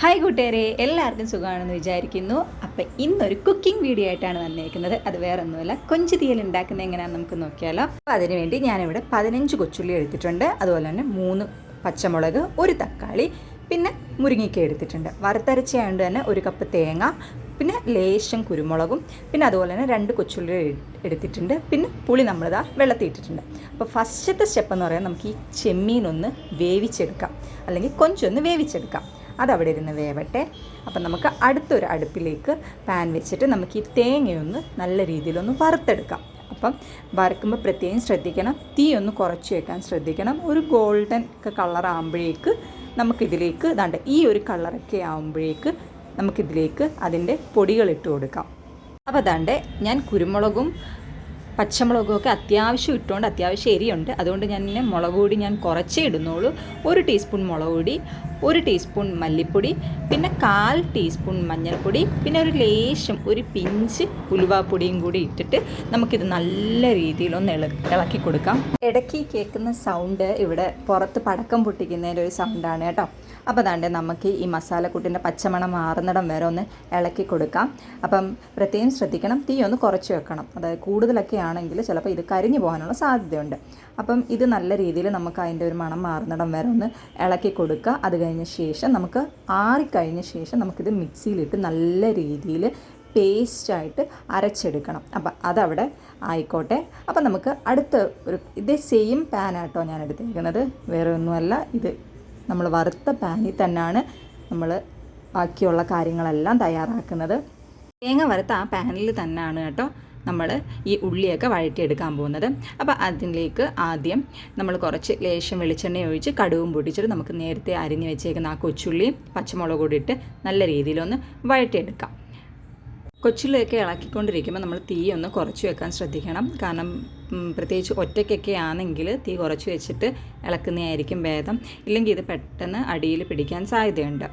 Hi കൂട്ടുകാരെ എല്ലാവർക്കും സുഖമാണെന്ന് വിചാരിക്കുന്നു. അപ്പം ഇന്നൊരു കുക്കിംഗ് വീഡിയോ ആയിട്ടാണ് വന്നേക്കുന്നത്. അത് വേറെ ഒന്നുമല്ല കൊഞ്ച് തീയൽ ഉണ്ടാക്കുന്നത് എങ്ങനെയാണെന്ന് നമുക്ക് നോക്കിയാലോ. അപ്പോൾ അതിനുവേണ്ടി ഞാനിവിടെ പതിനഞ്ച് കൊച്ചുള്ളി എടുത്തിട്ടുണ്ട്. അതുപോലെ തന്നെ മൂന്ന് പച്ചമുളക് ഒരു തക്കാളി പിന്നെ മുരിങ്ങയ്ക്ക എടുത്തിട്ടുണ്ട്. വറുത്തരച്ചയായതുകൊണ്ട് തന്നെ ഒരു കപ്പ് തേങ്ങ പിന്നെ ലേശം കുരുമുളകും പിന്നെ അതുപോലെ തന്നെ രണ്ട് കൊച്ചുള്ളി എടുത്തിട്ടുണ്ട്. പിന്നെ പുളി നമ്മളിതാ വെള്ളത്തിൽ ഇട്ടിട്ടുണ്ട് അപ്പോൾ ഫസ്റ്റത്തെ സ്റ്റെപ്പ് എന്ന് പറയാൻ നമുക്ക് ഈ ചെമ്മീനൊന്ന് വേവിച്ചെടുക്കാം. അല്ലെങ്കിൽ കൊഞ്ചൊന്ന് വേവിച്ചെടുക്കാം. അതവിടെ ഇരുന്ന് വേവട്ടെ. അപ്പം നമുക്ക് അടുത്തൊരു അടുപ്പിലേക്ക് പാൻ വെച്ചിട്ട് നമുക്ക് ഈ തേങ്ങയൊന്ന് നല്ല രീതിയിലൊന്ന് വറുത്തെടുക്കാം. അപ്പം വറുക്കുമ്പോൾ പ്രത്യേകം ശ്രദ്ധിക്കണം. തീ ഒന്ന് കുറച്ച് വെക്കാൻ ശ്രദ്ധിക്കണം. ഒരു ഗോൾഡൻ ഒക്കെ കളർ ആകുമ്പോഴേക്ക് നമുക്കിതിലേക്ക് ഇതാണ്ട് ഈ ഒരു കളറൊക്കെ ആകുമ്പോഴേക്ക് നമുക്കിതിലേക്ക് അതിന്റെ പൊടികൾ ഇട്ട് കൊടുക്കാം. അപ്പോൾ അതാണ്ട് ഞാൻ കുരുമുളകും പച്ചമുളകും ഒക്കെ അത്യാവശ്യം ഇട്ടുകൊണ്ട് അത്യാവശ്യം എരിയുണ്ട്. അതുകൊണ്ട് ഞാൻ മുളക് പൊടി ഞാൻ കുറച്ചേ ഇടുന്നുള്ളൂ. ഒരു ടീസ്പൂൺ മുളക് പൊടി ഒരു ടീസ്പൂൺ മല്ലിപ്പൊടി പിന്നെ കാൽ ടീസ്പൂൺ മഞ്ഞൾപ്പൊടി പിന്നെ ഒരു ലേശം ഒരു പിഞ്ച് ഉലുവാപ്പൊടിയും കൂടി ഇട്ടിട്ട് നമുക്കിത് നല്ല രീതിയിൽ ഒന്ന് ഇളക്കി കൊടുക്കാം. ഇടയ്ക്ക് കേൾക്കുന്ന സൗണ്ട് ഇവിടെ പുറത്ത് പടക്കം പൊട്ടിക്കുന്നതിന്റെ ഒരു സൗണ്ടാണ് കേട്ടോ. അപ്പോൾ അതാണ്ട് നമുക്ക് ഈ മസാലക്കൂട്ടിന്റെ പച്ചമണം മാറുന്നിടം വരെ ഒന്ന് ഇളക്കി കൊടുക്കാം. അപ്പം പ്രത്യേകം ശ്രദ്ധിക്കണം തീ ഒന്ന് കുറച്ച് വെക്കണം. അതായത് കൂടുതലൊക്കെ ആണെങ്കിൽ ചിലപ്പോൾ ഇത് കരിഞ്ഞു പോകാനുള്ള സാധ്യതയുണ്ട്. അപ്പം ഇത് നല്ല രീതിയിൽ നമുക്ക് അതിന്റെ ഒരു മണം മാറുന്നിടം വരെ ഒന്ന് ഇളക്കി കൊടുക്കുക. അത് കഴിഞ്ഞ ശേഷം നമുക്ക് ആറിക്കഴിഞ്ഞ ശേഷം നമുക്കിത് മിക്സിയിലിട്ട് നല്ല രീതിയിൽ പേസ്റ്റായിട്ട് അരച്ചെടുക്കണം. അപ്പം അതവിടെ ആയിക്കോട്ടെ. അപ്പം നമുക്ക് അടുത്ത ഒരു ഇതേ സെയിം പാനാട്ടോ ഞാൻ എടുത്തേക്കുന്നത്. വേറെ ഒന്നുമല്ല. ഇത് നമ്മൾ വറുത്ത പാനിൽ തന്നെയാണ് നമ്മൾ ബാക്കിയുള്ള കാര്യങ്ങളെല്ലാം തയ്യാറാക്കുന്നത്. തേങ്ങ വറുത്ത ആ പാനിൽ തന്നെയാണ് കേട്ടോ. നമ്മൾ ഈ ഉള്ളിയൊക്കെ വഴറ്റിയെടുക്കാൻ പോകുന്നത്. അപ്പോൾ അതിലേക്ക് ആദ്യം നമ്മൾ കുറച്ച് ലേശം വെളിച്ചെണ്ണ ഒഴിച്ച് കടുവും പൊടിച്ചിട്ട് നമുക്ക് നേരത്തെ അരിഞ്ഞ് വെച്ചേക്കുന്ന ആ കൊച്ചുള്ളിയും പച്ചമുളക് കൂടി ഇട്ട് നല്ല രീതിയിലൊന്ന് വഴറ്റിയെടുക്കാം. കൊച്ചുള്ളിയൊക്കെ ഇളക്കിക്കൊണ്ടിരിക്കുമ്പോൾ നമ്മൾ തീ ഒന്ന് കുറച്ച് വെക്കാൻ ശ്രദ്ധിക്കണം. കാരണം പ്രത്യേകിച്ച് ഒറ്റയ്ക്കൊക്കെ ആണെങ്കിൽ തീ കുറച്ച് വെച്ചിട്ട് ഇളക്കുന്നതായിരിക്കും ഭേദം. ഇല്ലെങ്കിൽ ഇത് പെട്ടെന്ന് അടിയിൽ പിടിക്കാൻ സാധ്യതയുണ്ട്.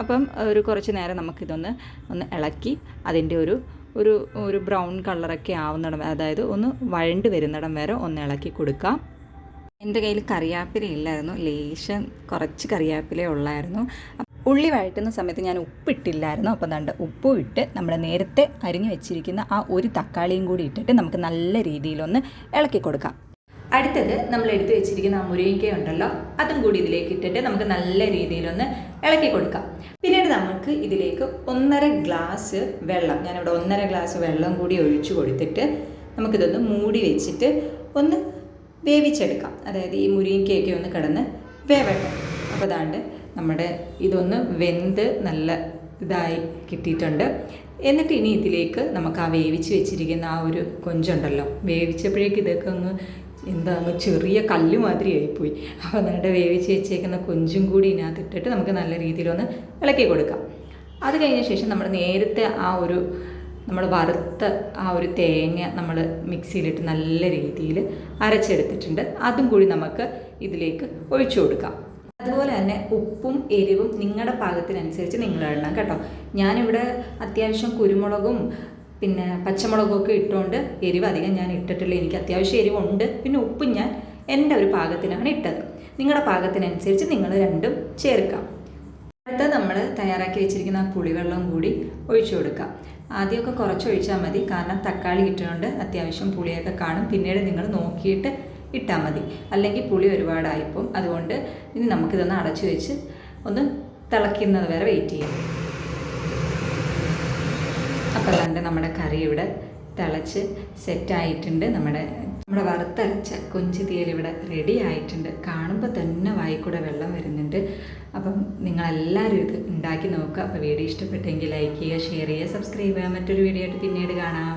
അപ്പം ഒരു കുറച്ച് നേരം നമുക്കിതൊന്ന് ഒന്ന് ഇളക്കി അതിന്റെ ഒരു ഒരു ഒരു ബ്രൗൺ കളറൊക്കെ ആവുന്നിടം അതായത് ഒന്ന് വഴണ്ട് വരുന്നിടം വരെ ഒന്ന് ഇളക്കി കൊടുക്കാം. എന്റെ കയ്യിൽ കറിവേപ്പില ഇല്ലായിരുന്നു ലേശം കുറച്ച് കറിവേപ്പില ഉള്ളായിരുന്നു. ഉള്ളി വഴറ്റുന്ന സമയത്ത് ഞാൻ ഉപ്പിട്ടില്ലായിരുന്നു അപ്പം ദണ്ട് ഉപ്പും ഇട്ട് നമ്മൾ നേരത്തെ അരിഞ്ഞു വെച്ചിരിക്കുന്ന ആ ഒരു തക്കാളിയും കൂടി ഇട്ടിട്ട് നമുക്ക് നല്ല രീതിയിലൊന്ന് ഇളക്കി കൊടുക്കാം. അടുത്തത് നമ്മൾ എടുത്തു വെച്ചിരിക്കുന്ന ആ മുരിങ്ങയ്ക്ക ഉണ്ടല്ലോ അതും കൂടി ഇതിലേക്ക് ഇട്ടിട്ട് നമുക്ക് നല്ല രീതിയിലൊന്ന് ഇളക്കി കൊടുക്കാം. പിന്നീട് നമുക്ക് ഇതിലേക്ക് ഒന്നര ഗ്ലാസ് വെള്ളം ഞാനിവിടെ ഒന്നര ഗ്ലാസ് വെള്ളം കൂടി ഒഴിച്ചു കൊടുത്തിട്ട് നമുക്കിതൊന്ന് മൂടി വെച്ചിട്ട് ഒന്ന് വേവിച്ചെടുക്കാം. അതായത് ഈ മുരിങ്ങയ്ക്കയൊക്കെ ഒന്ന് കിടന്ന് വേവട്ടെ. അപ്പോൾ അതാണ്ട് നമ്മുടെ ഇതൊന്ന് വെന്ത് നല്ല ഇതായി കിട്ടിയിട്ടുണ്ട്. എന്നിട്ട് ഇനി ഇതിലേക്ക് നമുക്ക് ആ വേവിച്ച് വെച്ചിരിക്കുന്ന ആ ഒരു കൊഞ്ചുണ്ടല്ലോ വേവിച്ചപ്പോഴേക്കും ഇതൊക്കെ ഒന്ന് എന്താ അങ്ങ് ചെറിയ കല്ല് മാതിരി ആയിപ്പോയി. അപ്പോൾ എന്നിട്ട് വേവിച്ച് വെച്ചേക്കുന്ന കൊഞ്ചും കൂടി ഇതിനകത്ത് ഇട്ടിട്ട് നമുക്ക് നല്ല രീതിയിലൊന്ന് ഇളക്കി കൊടുക്കാം. അത് കഴിഞ്ഞ ശേഷം നമ്മൾ നേരത്തെ ആ ഒരു നമ്മൾ വറുത്ത ആ ഒരു തേങ്ങ നമ്മൾ മിക്സിയിലിട്ട് നല്ല രീതിയിൽ അരച്ചെടുത്തിട്ടുണ്ട്. അതും കൂടി നമുക്ക് ഇതിലേക്ക് ഒഴിച്ചു കൊടുക്കാം. അതുപോലെ തന്നെ ഉപ്പും എരിവും നിങ്ങളുടെ പാകത്തിനനുസരിച്ച് നിങ്ങൾ ഇടണം കേട്ടോ. ഞാനിവിടെ അത്യാവശ്യം കുരുമുളകും പിന്നെ പച്ചമുളകൊക്കെ ഇട്ടുകൊണ്ട് എരിവ് അധികം ഞാൻ ഇട്ടിട്ടില്ല. എനിക്ക് അത്യാവശ്യം എരിവുണ്ട്. പിന്നെ ഉപ്പും ഞാൻ എന്റെ ഒരു പാകത്തിനാണ് ഇട്ടത്. നിങ്ങളുടെ പാകത്തിനനുസരിച്ച് നിങ്ങൾ രണ്ടും ചേർക്കാം. അടുത്ത നമ്മൾ തയ്യാറാക്കി വെച്ചിരിക്കുന്ന ആ പുളിവെള്ളം കൂടി ഒഴിച്ചു കൊടുക്കാം. ആദ്യമൊക്കെ കുറച്ച് ഒഴിച്ചാൽ മതി. കാരണം തക്കാളി ഇട്ടുകൊണ്ട് അത്യാവശ്യം പുളിയൊക്കെ കാണും. പിന്നീട് നിങ്ങൾ നോക്കിയിട്ട് ഇട്ടാൽ മതി. അല്ലെങ്കിൽ പുളി ഒരുപാടായിപ്പോൾ അതുകൊണ്ട് ഇനി നമുക്കിതൊന്ന് അടച്ചു വെച്ച് ഒന്ന് തിളയ്ക്കുന്നത് വരെ വെയിറ്റ് ചെയ്യാം. അപ്പോൾ കണ്ട് നമ്മുടെ കറി ഇവിടെ തിളച്ച് സെറ്റായിട്ടുണ്ട്. നമ്മുടെ നമ്മുടെ വറുത്തരച്ച കൊഞ്ചുതീയൽ ഇവിടെ റെഡി ആയിട്ടുണ്ട്. കാണുമ്പോൾ തന്നെ വായിക്കൂടെ വെള്ളം വരുന്നുണ്ട്. അപ്പം നിങ്ങളെല്ലാവരും ഇത് ഉണ്ടാക്കി നോക്കുക. അപ്പോൾ വീഡിയോ ഇഷ്ടപ്പെട്ടെങ്കിൽ ലൈക്ക് ചെയ്യുക ഷെയർ ചെയ്യുക സബ്സ്ക്രൈബ് ചെയ്യുക. മറ്റൊരു വീഡിയോ ആയിട്ട് പിന്നീട് കാണാം.